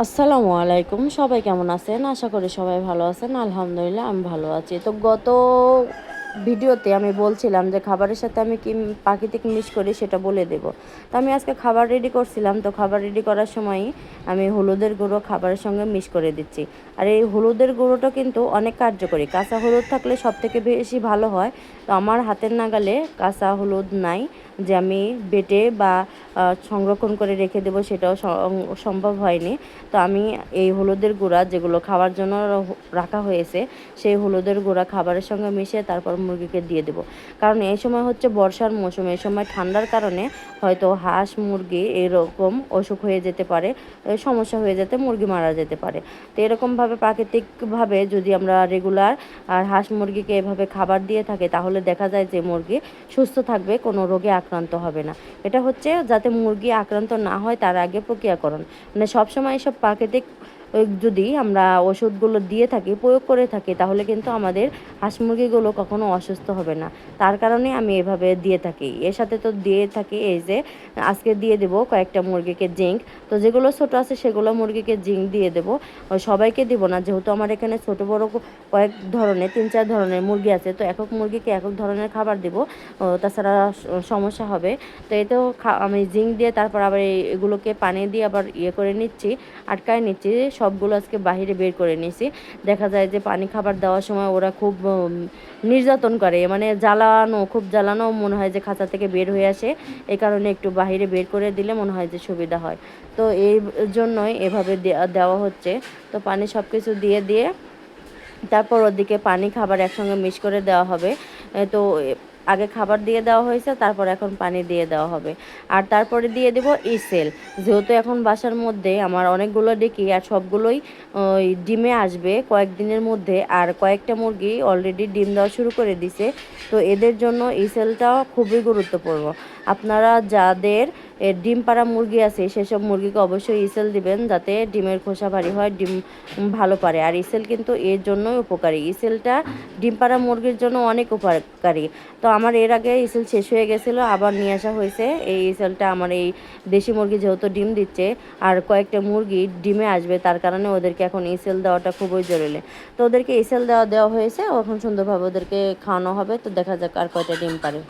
আসসালামু আলাইকুম। সবাই কেমন আছেন? আশা করি সবাই ভালো আছেন। আলহামদুলিল্লাহ, আমি ভালো আছি। তো গত ভিডিওতে আমি বলছিলাম যে খাবারের সাথে আমি কি প্রাকৃতিক মিশ করি সেটা বলে দেব। তো আমি আজকে খাবার রেডি করছিলাম, তো খাবার রেডি করার সময়ই আমি হলুদের গুঁড়ো খাবারের সঙ্গে মিশ করে দিচ্ছি। আর এই হলুদের গুঁড়োটা কিন্তু অনেক কার্যকরী। কাঁচা হলুদ থাকলে সব থেকে বেশি ভালো হয়। তো আমার হাতের নাগালে কাঁচা হলুদ নাই যে আমি বেটে বা সংরক্ষণ করে রেখে দেবো সেটাও সম্ভব হয়নি। তো আমি এই হলুদের গুঁড়া যেগুলো খাওয়ার জন্য রাখা হয়েছে, সেই হলুদের গুঁড়া খাবারের সঙ্গে মিশিয়ে তারপর মুরগিকে দিয়ে দেবো। কারণ এই সময় হচ্ছে বর্ষার মৌসুম, এই সময় ঠান্ডার কারণে হয়তো হাঁস মুরগি এরকম অসুখ হয়ে যেতে পারে সমস্যা হয়ে যেতে মুরগি মারা যেতে পারে। তো এরকমভাবে প্রাকৃতিকভাবে যদি আমরা রেগুলার আর হাঁস মুরগিকে এভাবে খাবার দিয়ে থাকে, তাহলে দেখা যায় যে মুরগি সুস্থ থাকবে, কোনো রোগে আক্রান্ত হবে না। এটা হচ্ছে যাতে মুরগি আক্রান্ত না হয়, তার আগে প্রক্রিয়াকরণ। মানে সবসময় এসব প্রাকৃতিক যদি আমরা ওষুধগুলো দিয়ে থাকি, প্রয়োগ করে থাকি, তাহলে কিন্তু আমাদের হাঁস মুরগিগুলো কখনো অসুস্থ হবে না। তার কারণে আমি এভাবে দিয়ে থাকি। এর সাথে তো দিয়ে থাকি এই যে, আজকে দিয়ে দেবো কয়েকটা মুরগিকে জিঙ্ক। তো যেগুলো ছোটো আছে, সেগুলো মুরগিকে জিঙ্ক দিয়ে দেবো। সবাইকে দিব না, যেহেতু আমার এখানে ছোটো, বড়ো কয়েক ধরনের, তিন, চার ধরনের মুরগি আছে, তো একক মুরগিকে একক ধরনের খাবার দেবো। তাছাড়া সমস্যা হবে। তো এতেও আমি জিঙ্ক দিয়ে তারপর আবার এগুলোকে পানি দিয়ে আবার ইয়ে করে নিচ্ছি, আটকায় নিচ্ছি। সবগুলো আজকে বাহিরে বের করে নিয়েছি দেখা যায় যে পানি খাবার দেওয়ার সময় ওরা খুব নির্যাতন করে। মানে জ্বালানো, খুব জ্বালানো মনে হয় যে খাঁচা থেকে বের হয়ে আসে। এই কারণে একটু বাহিরে বের করে দিলে মনে হয় যে সুবিধা হয়। তো এই জন্যই এভাবে দেওয়া হচ্ছে। তো পানি সব কিছু দিয়ে দিয়ে তারপর ওদিকে পানি খাবার একসঙ্গে মিক্স করে দেওয়া হবে। তো আগে খাবার দিয়ে দেওয়া হয়েছে, তারপর এখন পানি দিয়ে দেওয়া হবে। আর তারপরে দিয়ে দেব ইসেল। যেহেতু এখন বাসার মধ্যে আমার অনেকগুলো ডেকি আর সবগুলোই, ওই ডিমে আসবে কয়েকদিনের মধ্যে, আর কয়েকটা মুরগি অলরেডি ডিম দেওয়া শুরু করে দিছে। তো এদের জন্য ইসেলটাও খুবই গুরুত্বপূর্ণ। আপনারা যাদের ডিম পাড়া মুরগি আছে, সেসব মুরগিকে অবশ্যই ইসেল দিবেন যাতে ডিমের খোসা ভারী হয়, ডিম ভালো পারে। আর ইসেল কিন্তু এর জন্যই উপকারী। ইসেলটা ডিম পাড়া মুরগির জন্য অনেক উপকারী। তো আমার এর আগে ইসেল শেষ হয়ে গেছিল, আবার নিয়ে আসা হয়েছে। এই ইসেলটা আমার এই দেশি মুরগি যেহেতু ডিম দিচ্ছে, আর কয়েকটা মুরগি ডিমে আসবে, তার কারণে ওদেরকে এখন ইসেল দেওয়াটা খুবই জরুরি। তো ওদেরকে ইসেল দেওয়া দেওয়া হয়েছে, এখন সুন্দরভাবে ওদেরকে খাওয়ানো হবে। তো দেখা যাক আর কয়টা ডিম পারে।